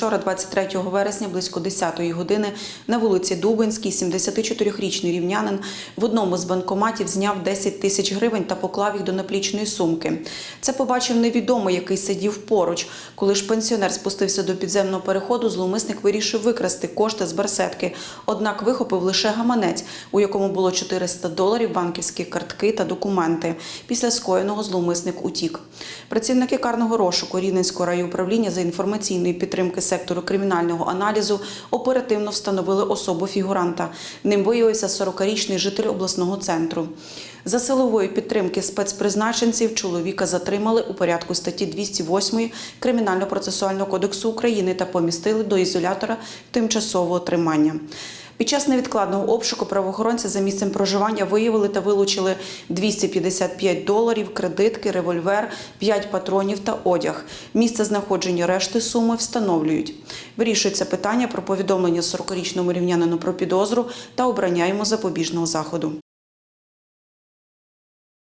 Вчора, 23 вересня, близько 10-ї години, на вулиці Дубинській 74-річний рівнянин в одному з банкоматів зняв 10 тисяч гривень та поклав їх до наплічної сумки. Це побачив невідомий, який сидів поруч. Коли ж пенсіонер спустився до підземного переходу, зловмисник вирішив викрасти кошти з барсетки. Однак вихопив лише гаманець, у якому було 400 доларів, банківські картки та документи. Після скоєного зловмисник утік. Працівники карного розшуку Рівненського райуправління за інформаційної підтримки сектору кримінального аналізу оперативно встановили особу фігуранта. Ним виявився 40-річний житель обласного центру. За силової підтримки спецпризначенців чоловіка затримали у порядку статті 208 Кримінально-процесуального кодексу України та помістили до ізолятора тимчасового тримання. Під час невідкладного обшуку правоохоронці за місцем проживання виявили та вилучили 255 доларів, кредитки, револьвер, 5 патронів та одяг. Місце знаходження решти суми встановлюють. Вирішується питання про повідомлення 40-річному рівнянину про підозру та обрання йому запобіжного заходу.